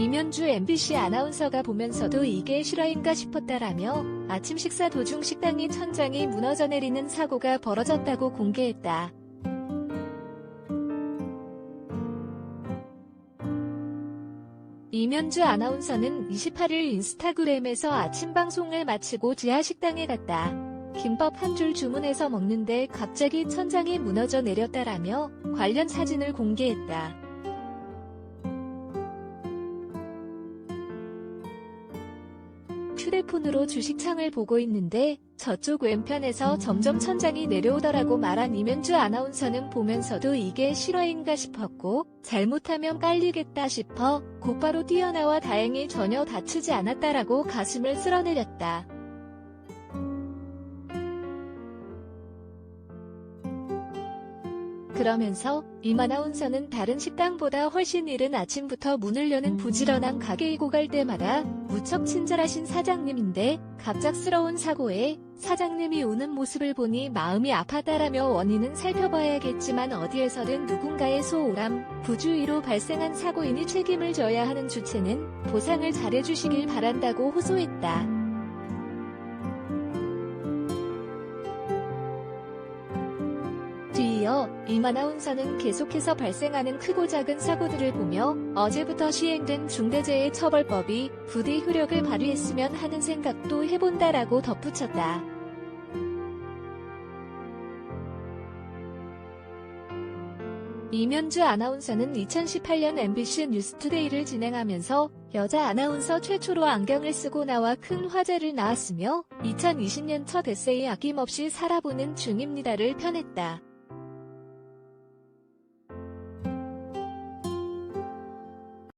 이면주 MBC 아나운서가 보면서도 이게 실화인가 싶었다라며 아침 식사 도중 식당이 천장이 무너져 내리는 사고가 벌어졌다고 공개했다. 이면주 아나운서는 28일 인스타그램에서 아침 방송을 마치고 지하 식당에 갔다. 김밥 한 줄 주문해서 먹는데 갑자기 천장이 무너져 내렸다라며 관련 사진을 공개했다. 휴대폰으로 주식창을 보고 있는데 저쪽 왼편에서 점점 천장이 내려오더라고 말한 이면주 아나운서는 보면서도 이게 실화인가 싶었고 잘못하면 깔리겠다 싶어 곧바로 뛰어나와 다행히 전혀 다치지 않았다라고 가슴을 쓸어내렸다. 그러면서 임 아나운서는 다른 식당보다 훨씬 이른 아침부터 문을 여는 부지런한 가게 이고 갈 때마다 무척 친절하신 사장님인데 갑작스러운 사고에 사장님이 우는 모습을 보니 마음이 아팠다라며 원인은 살펴봐야겠지만 어디에서든 누군가의 소홀함, 부주의로 발생한 사고이니 책임을 져야 하는 주체는 보상을 잘해주시길 바란다고 호소했다. 이어 임 아나운서는 계속해서 발생하는 크고 작은 사고들을 보며 어제부터 시행된 중대재해 처벌법이 부디 효력을 발휘했으면 하는 생각도 해본다라고 덧붙였다. 이면주 아나운서는 2018년 MBC 뉴스투데이를 진행하면서 여자 아나운서 최초로 안경을 쓰고 나와 큰 화제를 낳았으며 2020년 첫 에세이 아낌없이 살아보는 중입니다를 펴냈다.